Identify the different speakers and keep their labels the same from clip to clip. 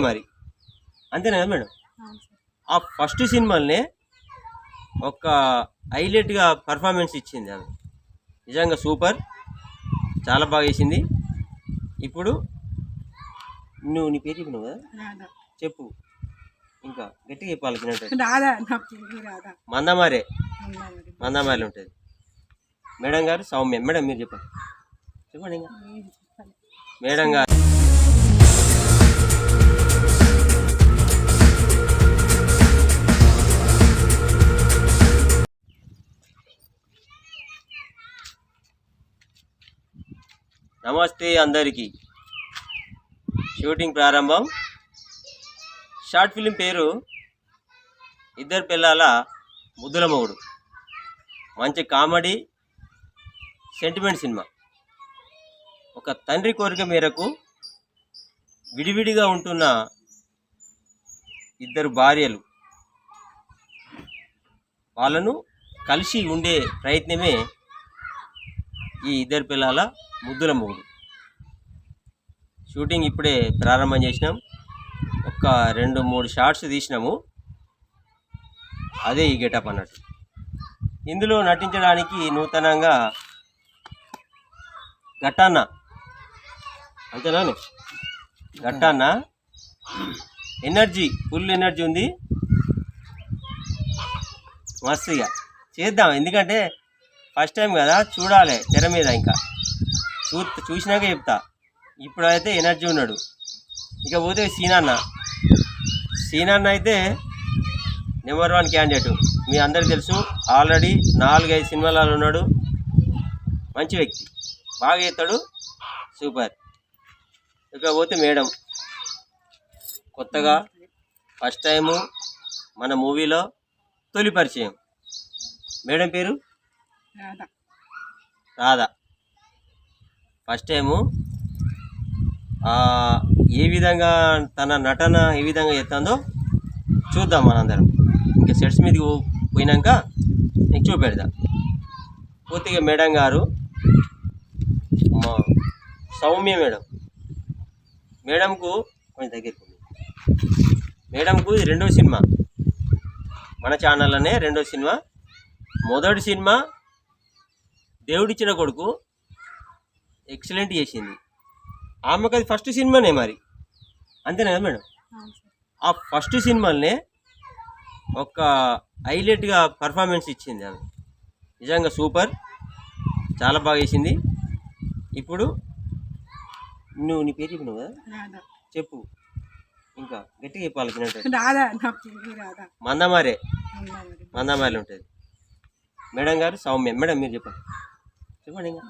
Speaker 1: మరి. అంతేనా కదా మేడం? ఆ ఫస్ట్ సినిమాలనే ఒక హైలైట్గా పర్ఫార్మెన్స్ ఇచ్చింది ఆమె. నిజంగా సూపర్. చాలా బాగా చేసింది. ఇప్పుడు నువ్వు నీ పేరు చెప్పినావు కదా? చెప్పు. ఇంకా గట్టిగా చెప్పాలి మందమారే. మందమారే. ఉంటుంది. మేడం గారు సౌమ్య. మేడం మీరు చెప్పండి. చెప్పండి ఇంకా. మేడం గారు. నమస్తే అందరికీ. షూటింగ్ ప్రారంభం. షార్ట్ ఫిలిం పేరు ఇద్దరు పిల్లల ముద్దుల మొగుడు. మంచి కామెడీ సెంటిమెంట్ సినిమా. ఒక తండ్రి కోరిక మేరకు విడివిడిగా ఉంటున్న ఇద్దరు భార్యలు. వాళ్ళను కలిసి ఉండే ప్రయత్నమే ఈ ఇద్దరు పిల్లల ముద్దుల మూడు. షూటింగ్ ఇప్పుడే ప్రారంభం చేసినాం. ఒక రెండు మూడు షార్ట్స్ తీసినాము. అదే ఈ గెటప్ అన్నట్టు. ఇందులో నటించడానికి నూతనంగా గట్టన్న అంతేనా గట్టన్న ఎనర్జీ ఫుల్ ఎనర్జీ ఉంది. మస్తుగా చేద్దాం. ఎందుకంటే ఫస్ట్ టైం కదా చూడాలి తెర మీద ఇంకా. చూ చూసినాక చెప్తా. ఇప్పుడైతే ఎనర్జీ ఉన్నాడు. ఇక పోతే సీనన్న. సీనన్న అయితే నెంబర్ వన్ క్యాండిడేట్. మీ అందరికి తెలుసు ఆల్రెడీ నాలుగైదు సినిమాలలో ఉన్నాడు. మంచి వ్యక్తి. బాగా చేస్తాడు. సూపర్. ఇక పోతే మేడం. కొత్తగా ఫస్ట్ టైము మన మూవీలో తొలి పరిచయం. మేడం పేరు?
Speaker 2: రాధా.
Speaker 1: రాధా. ఫస్ట్ టైము ఏ విధంగా తన నటన ఏ విధంగా చేస్తుందో చూద్దాం మనందరం. ఇంకా సెట్స్ మీదకి పో- పోయినాక నీకు చూపెడదాం పూర్తిగా మేడం గారు మా సౌమ్య మేడం. మేడంకు కొంచెం దగ్గరికి మేడంకు ఇది రెండో సినిమా. మన ఛానల్లోనే రెండో సినిమా. మొదటి సినిమా దేవుడిచ్చిన కొడుకు ఎక్సలెంట్ చేసింది. ఆమెకు అది ఫస్ట్ సినిమానే మరి. అంతేనా కదా మేడం ఆ ఫస్ట్ సినిమాలనే ఒక హైలైట్గా పర్ఫార్మెన్స్ ఇచ్చింది ఆమె. నిజంగా సూపర్. చాలా బాగా చేసింది. ఇప్పుడు నువ్వు నీ పేరు చెప్పినావు కదా? చెప్పు. ఇంకా గట్టిగా చెప్పాలి
Speaker 2: రాధా
Speaker 1: మందమారే.
Speaker 2: ఉన్నామని
Speaker 1: మందమారే ఉంటుంది. మేడం గారు సౌమ్య. మేడం మీరు చెప్పండి. చెప్పండి ఇంకా.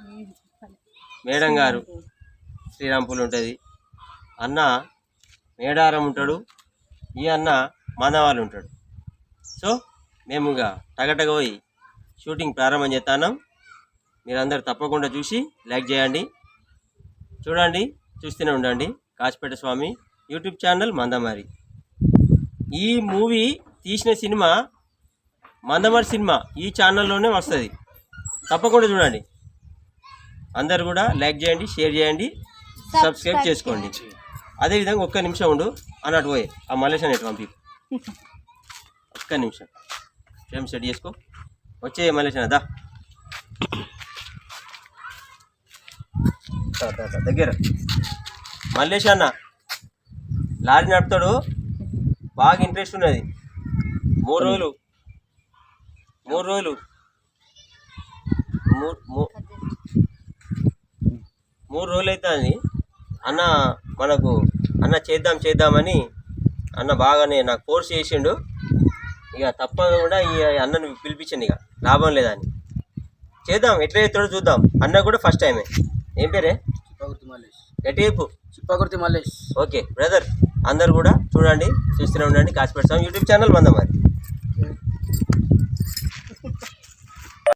Speaker 1: మేడం గారు. శ్రీరాంపూల్ ఉంటుంది. అన్న మేడారం ఉంటాడు. ఈ అన్న మానవాళ్ళు ఉంటాడు. సో మేము ఇక టగటగ పోయి షూటింగ్ ప్రారంభం చేస్తాను మీరందరూ తప్పకుండా చూసి లైక్ చేయండి. చూడండి చూస్తూనే ఉండండి. Kachipeta Swami YouTube channel Mandamarri. ఈ మూవీ తీసిన సినిమా మందమారి సినిమా ఈ ఛానల్లోనే వస్తుంది. తప్పకుండా చూడండి. అందరు కూడా లైక్ చేయండి షేర్ చేయండి సబ్స్క్రైబ్ చేసుకోండి. అదేవిధంగా ఒక్క నిమిషం ఉండు అన్నట్టు పోయి ఆ మలేషియా నెట్ పంపి. ఒక్క నిమిషం. ఏం సెట్ చేసుకో. వచ్చే మలేషియా దా. దగ్గర. మల్లేష్ అన్న. లారీ నడుపుతాడు. బాగా ఇంట్రెస్ట్ ఉన్నది. మూడు రోజులు. మూడు రోజులు. మూడు రోజులు అవుతుంది అన్న మనకు అన్న చేద్దాం చేద్దామని అన్న బాగానే నాకు ఫోర్స్ చేసిండు. ఇక తప్పకుండా ఈ అన్నను పిలిపించండి ఇక. లాభం లేదని. చేద్దాం ఎట్లా చేస్తాడో చూద్దాం. అన్న కూడా ఫస్ట్ టైమే ఏం. పేరే?
Speaker 3: చిప్పగుర్తి మల్లేష్.
Speaker 1: గట్టి చెప్పు.
Speaker 3: చిప్పగుర్తి మల్లేష్.
Speaker 1: ఓకే బ్రదర్ అందరు కూడా చూడండి చూస్తూనే ఉండండి. కాసిపెడతాం యూట్యూబ్ ఛానల్ మందం మరి.